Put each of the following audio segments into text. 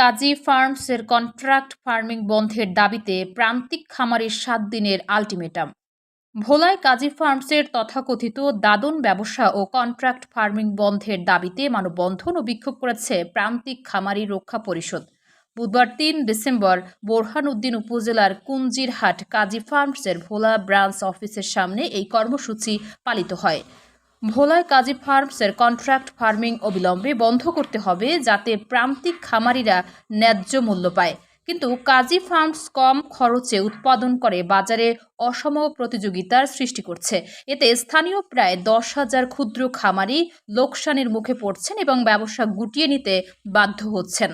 কাজী ফার্মসের contract farming বন্ধের দাবিতে প্রান্তিক খামারের সাত দিনের আলটিমেটাম। ভোলায় কাজী ফার্মসের তথাকথিত দাদন ব্যবসা ও কন্ট্রাক্ট ফার্মিং বন্ধের দাবিতে মানববন্ধন ও বিক্ষোভ করেছে প্রান্তিক খামারি রক্ষা পরিষদ। বুধবার তিন ডিসেম্বর বোরহানউদ্দিন উপজেলার কুঞ্জিরহাট কাজী ফার্মসের ভোলা ব্রাঞ্চ অফিসের সামনে এই কর্মসূচি পালিত হয়। ভোলায় কাজী ফার্মসের কন্ট্রাক্ট ফার্মিং অবিলম্বে বন্ধ করতে হবে যাতে প্রান্তিক খামারিরা ন্যায্য মূল্য পায়। কিন্তু কাজী ফার্মস কম খরচে উৎপাদন করে বাজারে অসম প্রতিযোগিতার সৃষ্টি করছে। এতে স্থানীয় প্রায় দশ হাজার ক্ষুদ্র খামারি লোকসানের মুখে পড়ছেন এবং ব্যবসা গুটিয়ে নিতে বাধ্য হচ্ছেন।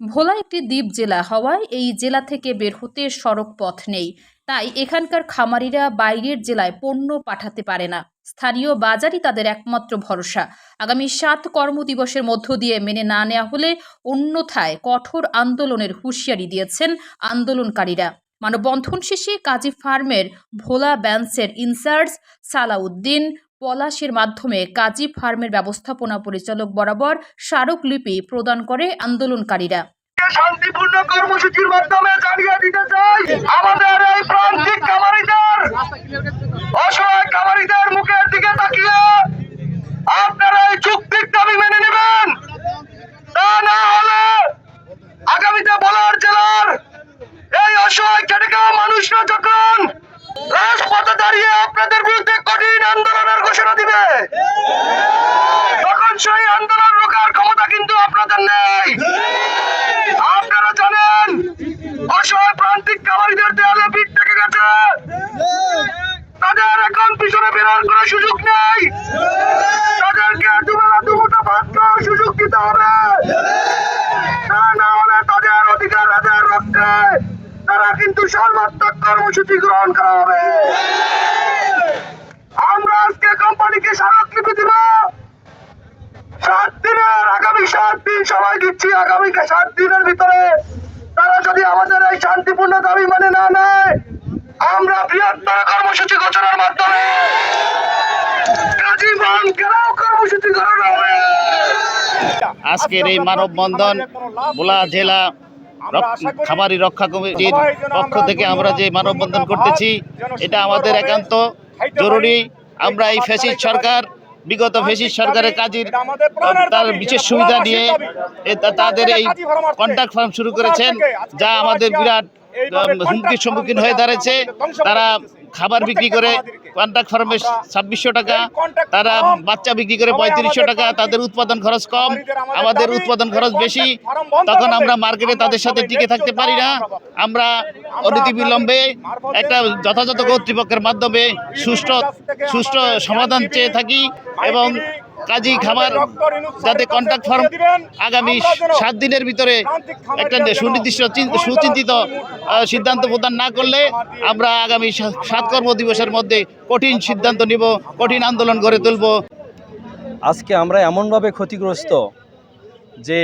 ভোলা একটি দ্বীপ জেলা হওয়ায় এই জেলা থেকে বের হতে সড়ক পথ নেই। তাই এখানকার খামারিরা বাইরের জেলায় পণ্য পাঠাতে পারে না। স্থানীয় বাজারই তাদের একমাত্র ভরসা। আগামী সাত কর্মদিবসের মধ্য দিয়ে মেনে না নেওয়া হলে অন্যথায় কঠোর আন্দোলনের হুঁশিয়ারি দিয়েছেন আন্দোলনকারীরা। মানববন্ধন শেষে কাজী ফার্মের ভোলা ব্যান্সের ইনচার্জ সালাউদ্দিন পলাশের মাধ্যমে কাজী ফার্মের ব্যবস্থাপনা পরিচালক বরাবর স্মারকলিপি প্রদান করে আন্দোলনকারীরা। শান্তিপূর্ণ কর্মসূচির মাধ্যমে জানিয়ে দিতে চাই আমাদের এই প্রান্তিক কামারিদের অসহায় কামারিদের মুখের দিকে তাকিয়ে আপনারা এই চুক্তির দাবি মেনে নেবেন তা না হলে আগামীতে বলার জেলার এই অসহায় খেটে খাওয়া মানুষরা যখন রাজপথে দাঁড়িয়ে আপনাদের বিরুদ্ধে কঠিন আন্দোলনের ঘোষণা দিবে তখন সেই আন্দোলন রোখার ক্ষমতা কিন্তু আপনাদের নেই আপনারা জানেন অসহায় প্রান্তিক দেয়ালে পিঠ থেকে গেছে। তাদের এখন পিছনে বেরোর কোনো সুযোগ নেই। তাদেরকে দুবেলা দুমুঠো ভাত খাওয়ার সুযোগ দিতে হবে। তা না হলে তাদের অধিকার হাজার রক্ষে তারা কিন্তু সর্বাত্মক কর্মসূচি গ্রহণ করা হবে। আমরা আজকে কোম্পানিকে স্মারকলিপি দিব। সাত দিনের আগামী সাত দিন সময় দিচ্ছি। আগামী সাত দিনের ভিতরে তারা যদি আমাদের এই শান্তিপূর্ণ দাবি মানে না নেয় আমরা বৃহত্তর কর্মসূচি ঘোষণার মাধ্যমে কর্মসূচি আজকের এই মানববন্ধন ভোলা জেলা খামারি রক্ষা কমিটির পক্ষ থেকে আমরা যে মানববন্ধন করতেছি এটা আমাদের একান্ত জরুরি। আমরা এই ফেসিস সরকার বিগত ফেসিস সরকারের কাজের তার বিশেষ সুবিধা নিয়ে তাদের এই কন্ট্রাক্ট ফার্ম শুরু করেছেন। যা আমাদের বিরাট হুমকির সম্মুখীন হয়ে দাঁড়িয়েছে তারা খাবার বিক্রি করে কন্ট্রাক্ট ফার্মে ছাব্বিশশো টাকা তারা বাচ্চা বিক্রি করে পঁয়ত্রিশশো টাকা তাদের উৎপাদন খরচ কম আমাদের উৎপাদন খরচ বেশি। তখন আমরা মার্কেটে তাদের সাথে টিকে থাকতে পারি না। আমরা অনতিবিলম্বে একটা যথাযথ কর্তৃপক্ষের মাধ্যমে সুষ্ঠু সুষ্ঠু সমাধান চেয়ে থাকি এবং কাজী খাবার যাতে কন্ট্রাক্ট ফার্ম আগামী সাত দিনের ভিতরে একটা সুনির্দিষ্ট চিন- সুচিন্তিত সিদ্ধান্ত প্রদান না করলে আমরা আগামী সা- সাত কর্ম দিবসের মধ্যে কঠিন সিদ্ধান্ত নিব কঠিন আন্দোলন গড়ে তুলব। আজকে আমরা এমনভাবে ক্ষতিগ্রস্ত যে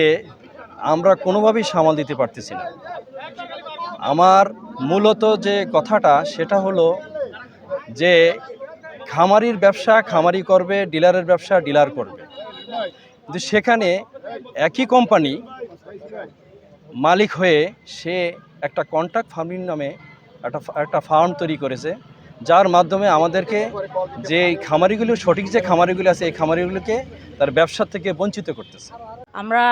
আমরা কোনোভাবেই সামাল দিতে পারতেছি না। আমার মূলত যে কথাটা সেটা হলো যে খামারির ব্যবসা, খামারি করবে, ডিলারের ব্যবসা, ডিলার করবে। কিন্তু সেখানে একই কোম্পানি মালিক হয়ে সে একটা কন্ট্রাক্ট ফার্মিং নামে একটা একটা ফার্ম তৈরি করেছে, যার মাধ্যমে আমাদেরকে যে খামারিগুলো, সঠিক যে খামারিগুলো আছে, এই খামারিগুলোকে তার ব্যবসা থেকে বঞ্চিত করতেছে। আমরা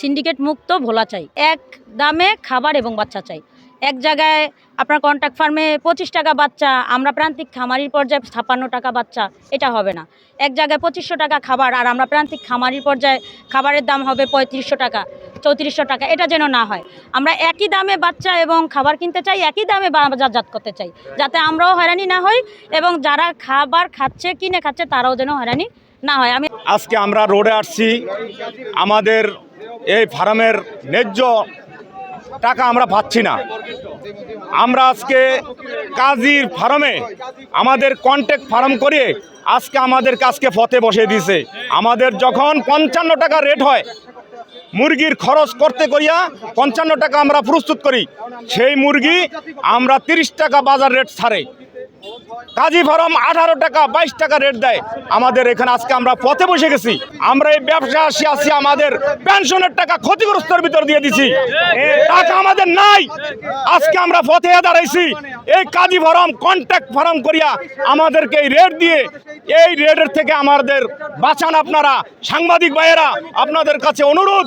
সিন্ডিকেট মুক্ত ভোলা চাই। এক দামে খাবার এবং বাচ্চা চাই। এক জায়গায় আপনার কন্ট্রাক্ট ফার্মে পঁচিশ টাকা বাচ্চা, আমরা প্রান্তিক খামারির পর্যায়ে ছাপ্পান্ন টাকা বাচ্চা, এটা হবে না। এক জায়গায় পঁচিশশো টাকা খাবার আর আমরা প্রান্তিক খামারির পর্যায়ে খাবারের দাম হবে পঁয়ত্রিশশো টাকা, চৌত্রিশশো টাকা, এটা যেন না হয়। আমরা একই দামে বাচ্চা এবং খাবার কিনতে চাই, একই দামে বাজারজাত করতে চাই, যাতে আমরাও হয়রানি না হই এবং যারা খাবার খাচ্ছে, কিনে খাচ্ছে, তারাও যেন হয়রানি না হয়। আমি আজকে আমরা রোডে আসছি, আমাদের এই ফার্মের ন্যায্য টাকা আমরা পাচ্ছি না। আমরা আজকে কাজীর ফার্মে আমাদের কন্ট্যাক্ট ফার্ম করিয়ে আজকে আমাদের কাজকে পথে বসে দিয়েছে। আমাদের যখন পঞ্চান্ন টাকা রেট হয়, মুরগির খরচ করতে করিয়া পঞ্চান্ন টাকা আমরা প্রস্তুত করি। সেই মুরগি আমরা তিরিশ টাকা বাজার রেট ছাড়ে। কাজী ফার্ম আঠারো টাকা, বাইশ টাকা রেট দেয়। আমাদের এখানে আজকে আমরা পথে বসে গেছি। আমরা এই ব্যবসা আসি আসি আমাদের পেনশনের টাকা ক্ষতিগ্রস্তর ভিতর দিয়ে দিছি। টাকা আমাদের নাই। আজকে আমরা পথে দাঁড়াইছি। এই কাজী ফার্ম কন্ট্যাক্ট ফার্ম করিয়া আমাদেরকে এই রেট দিয়ে, এই রেটের থেকে আমাদের বাঁচান আপনারা। সাংবাদিক ভাইয়েরা, আপনাদের কাছে অনুরোধ।